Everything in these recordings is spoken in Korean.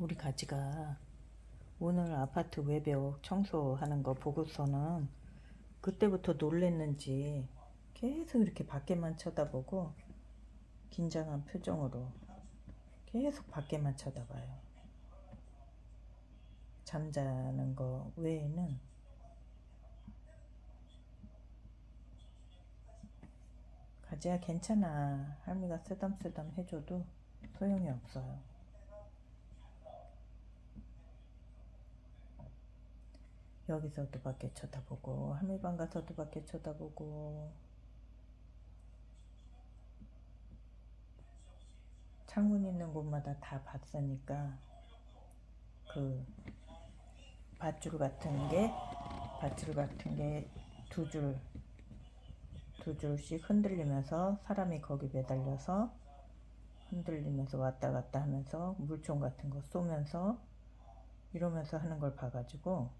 우리 가지가 오늘 아파트 외벽 청소하는 거 보고서는 그때부터 놀랬는지 계속 이렇게 밖에만 쳐다보고 긴장한 표정으로 계속 밖에만 쳐다봐요. 잠자는 거 외에는 가지야 괜찮아. 할미가 쓰담쓰담 해줘도 소용이 없어요. 여기서도 밖에 쳐다보고 할미방 가서도 밖에 쳐다보고. 창문 있는 곳마다 다 봤으니까 그 밧줄 같은 게 밧줄 같은 게 두 줄 두 줄씩 흔들리면서 사람이 거기 매달려서 흔들리면서 왔다 갔다 하면서 물총 같은 거 쏘면서 이러면서 하는 걸 봐가지고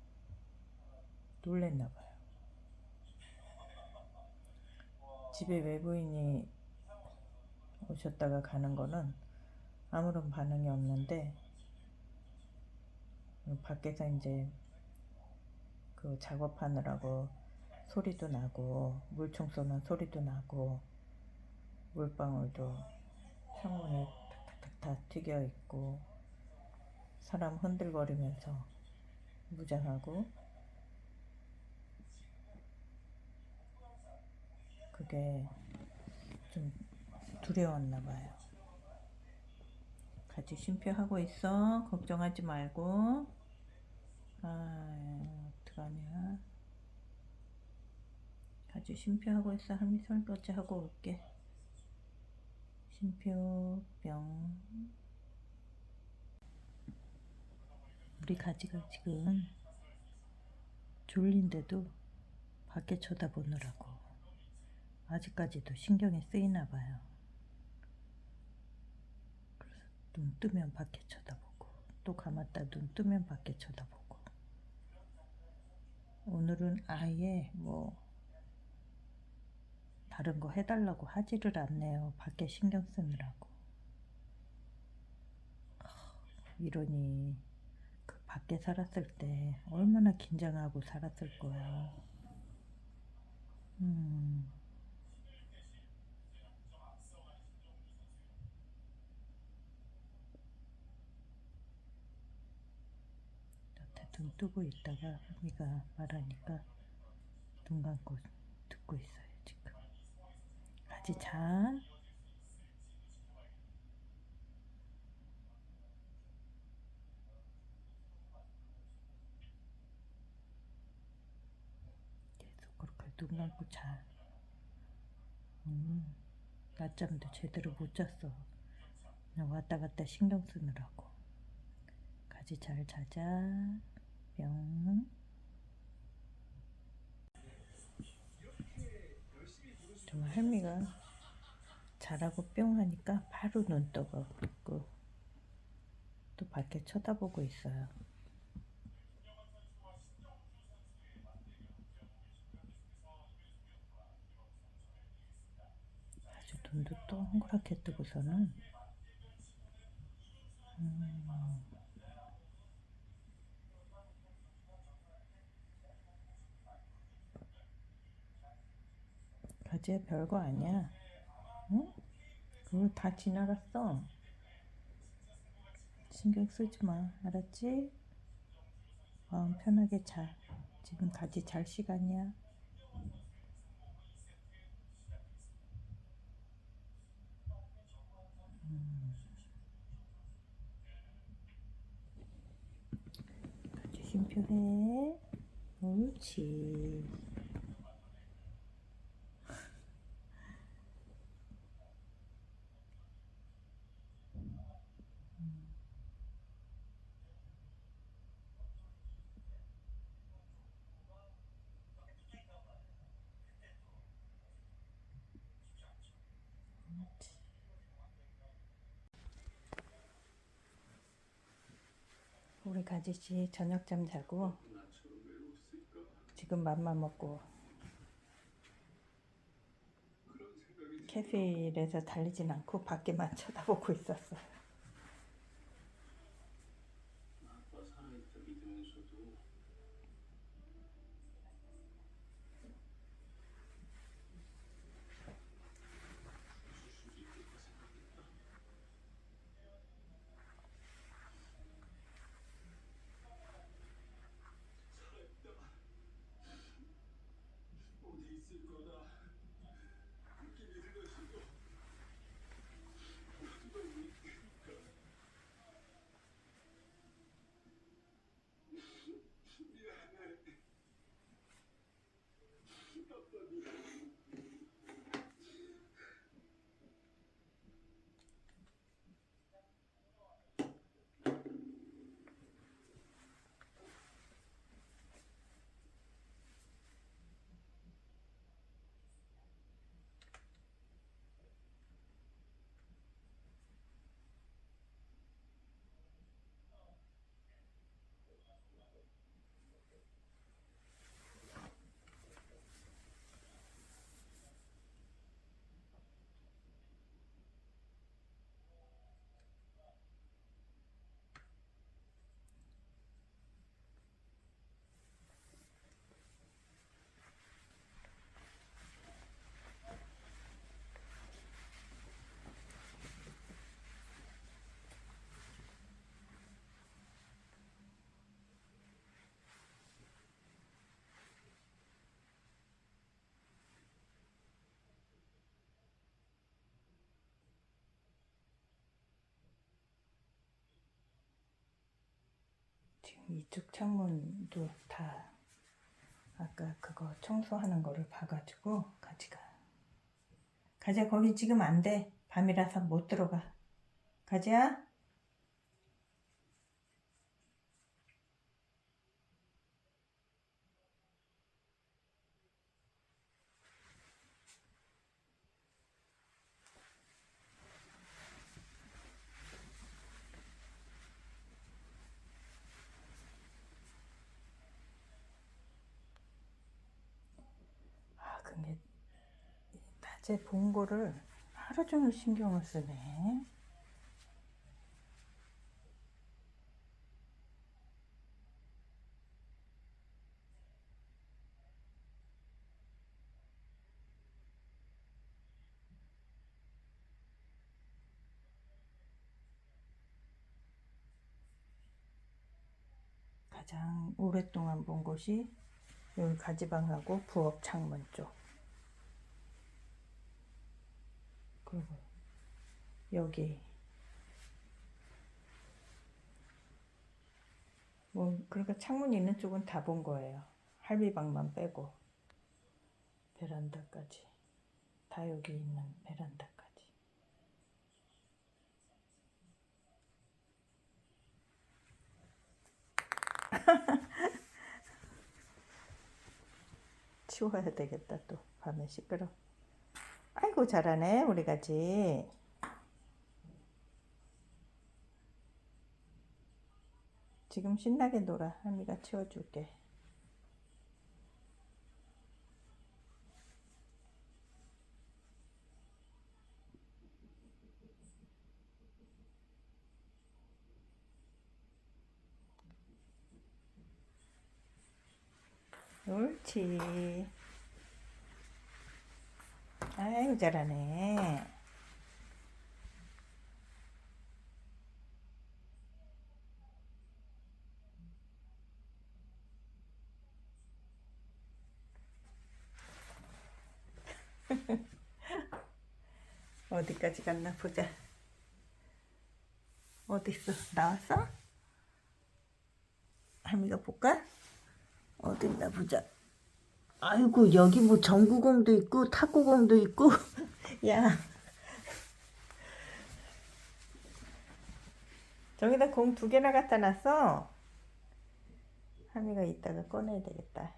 놀랬나 봐요. 집에 외부인이 오셨다가 가는 거는 아무런 반응이 없는데 밖에서 이제 그 작업하느라고 소리도 나고 물총 쏘는 소리도 나고 물방울도 창문에 탁탁탁탁 튀겨 있고 사람 흔들거리면서 무장하고 그게 좀 두려웠나 봐요. 같이 쉼표하고 있어. 걱정하지 말고. 아, 어떡하냐. 같이 쉼표하고 있어. 할미 설거지 하고 올게. 쉼표 뿅. 우리 가지가 지금 졸린데도 밖에 쳐다보느라고 아직까지도 신경이 쓰이나 봐요. 그래서 눈 뜨면 밖에 쳐다보고 또 감았다 눈 뜨면 밖에 쳐다보고 오늘은 아예 뭐 다른 거 해달라고 하지를 않네요. 밖에 신경 쓰느라고. 하, 이러니 그 밖에 살았을 때 얼마나 긴장하고 살았을 거야. 음. 눈 뜨고 있다가 언니가 말하니까 눈 감고 듣고 있어요 지금. 아직 자. 계속 그렇게 눈 감고 자. 음, 낮잠도 제대로 못 잤어. 왔다 갔다 신경 쓰느라고. 가지 잘 자자. 뿅. 정말 할미가 자라고 뿅 하니까 바로 눈 떠고 또 밖에 쳐다보고 있어요. 아주 눈도 동그랗게 뜨고서는 음, 가지야 별거 아니야. 응? 그거 다 지나갔어. 신경 쓰지 마. 알았지? 마음 편하게 자. 지금 가지 잘 시간이야. 음. 가지 쉼표해. 옳지. 우리 가지씨 저녁 잠 자고 지금 맘만 먹고 캐필에서 달리진 않고 밖에만 쳐다보고 있었어요. 이쪽 창문도 다 아까 그거 청소하는 거를 봐가지고 가지가. 가지야 거기 지금 안 돼. 밤이라서 못 들어가. 가지야 아 근데 낮에 본 거를 하루 종일 신경을 쓰네 가장 오랫동안 본 곳이 여기 가지방하고 부엌 창문 쪽. 그리고 여기 뭐 그러니까 창문 있는 쪽은 다 본 거예요. 할미방만 빼고 베란다까지 다 여기 있는 베란다까지. 치워야 되겠다 또 밤에 시끄러. 아이고 잘하네 우리 가지. 지금 신나게 놀아. 할미가 치워줄게. 옳지. 아이고 잘하네. 어디까지 갔나 보자. 어디 있어? 나왔어? 할미가 볼까? 어디 있나 보자. 아이고 여기 뭐 전구공도 있고 탁구공도 있고. 야. 저기다 공 두 개나 갖다 놨어. 하미가 이따가 꺼내야 되겠다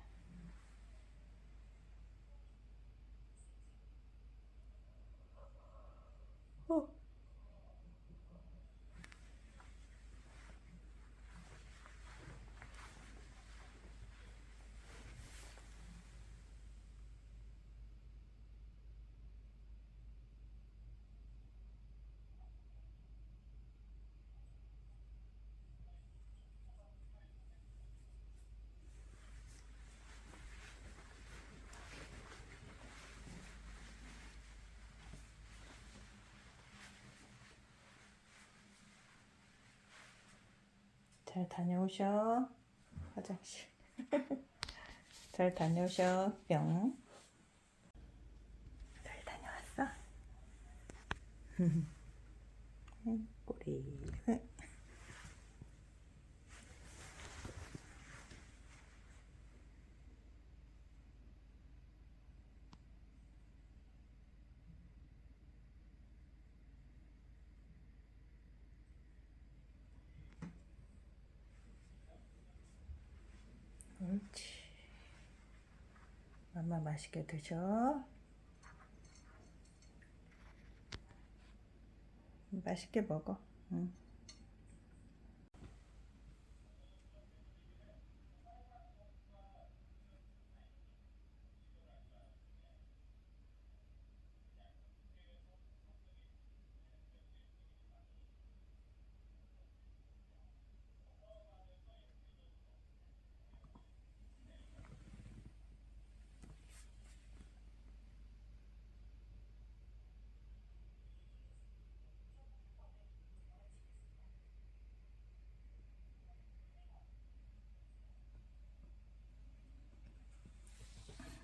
잘 다녀오셔. 화장실. 잘 다녀오셔. 뿅. 잘 다녀왔어? 꼬리. 옳지. 맘마 맛있게 드셔. 맛있게 먹어. 응.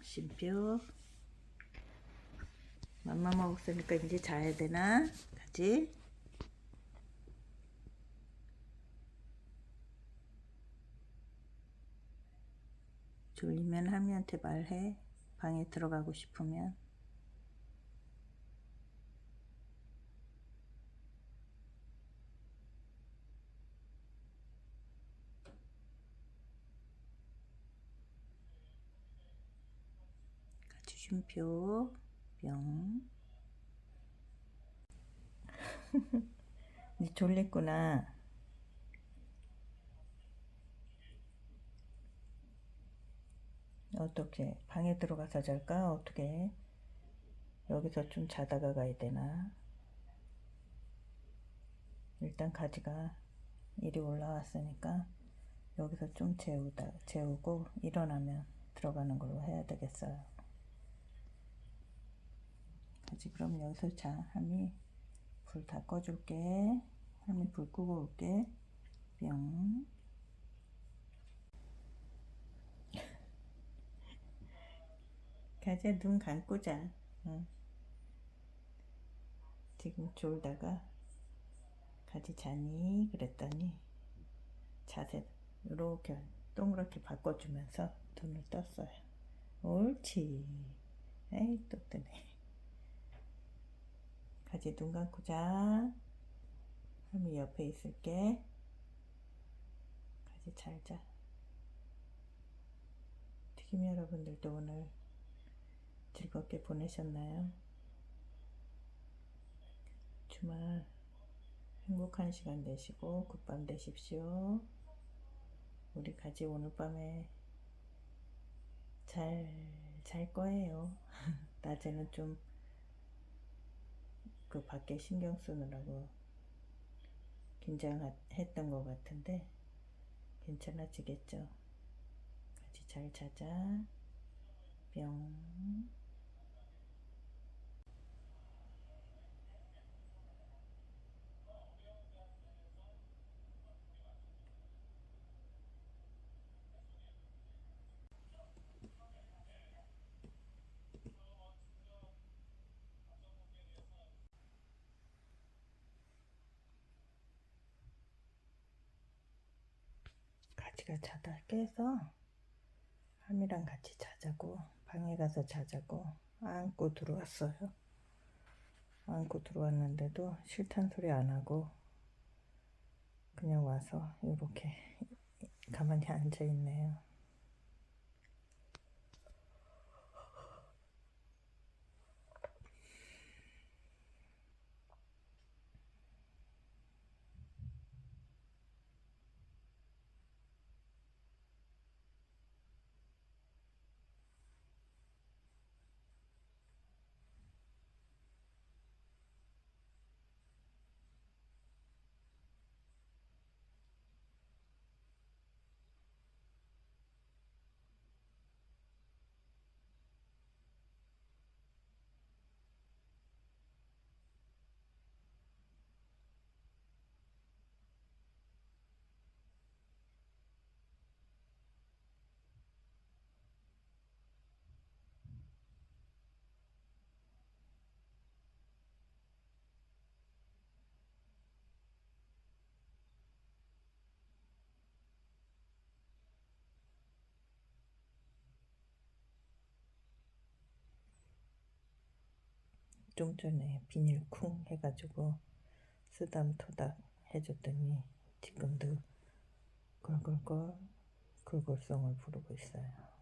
쉼표. 맘마 먹었으니까 이제 자야 되나? 가지? 졸리면 할미한테 말해. 방에 들어가고 싶으면. 같이 쉼표. 뿅. 니 졸렸구나. 어떻게 방에 들어가서 잘까? 어떻게 여기서 좀 자다가 가야 되나? 일단 가지가 이리 올라왔으니까 여기서 좀 재우다 재우고 일어나면 들어가는 걸로 해야 되겠어요. 가지 그럼 여기서 자 할미 불 다 꺼줄게. 할미 불 끄고 올게. 뿅. 가자 눈 감고 자. 응. 지금 졸다가 가지 자니 그랬더니 자세 이렇게 동그랗게 바꿔주면서 눈을 떴어요. 옳지. 에이 또 뜨네. 가지 눈 감고 자. 할미 옆에 있을게. 가지 잘 자. 튀김 여러분들도 오늘 즐겁게 보내셨나요? 주말 행복한 시간 되시고 굿밤 되십시오. 우리 가지 오늘 밤에 잘 잘 거예요. 낮에는 좀 그 밖에 신경 쓰느라고 긴장했던 것 같은데 괜찮아지겠죠. 같이 잘 자자. 뿅. 가지가 자다 깨서 함이랑 같이 자자고 방에 가서 자자고 안고 들어왔어요. 안고 들어왔는데도 싫단 소리 안 하고 그냥 와서 이렇게 가만히 앉아 있네요. 좀 전에 비닐 쿵 해가지고 쓰담토닥 해줬더니 지금도 꿀꿀꿀 굴굴송을 부르고 있어요.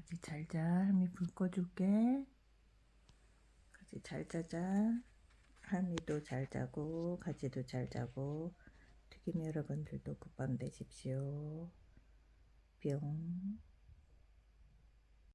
가지 잘자 할미 불 꺼줄게. 가지 잘 자자. 할미도 잘 자고 가지도 잘 자고. 튀김 여러분들도 굿밤 되십시오. 뿅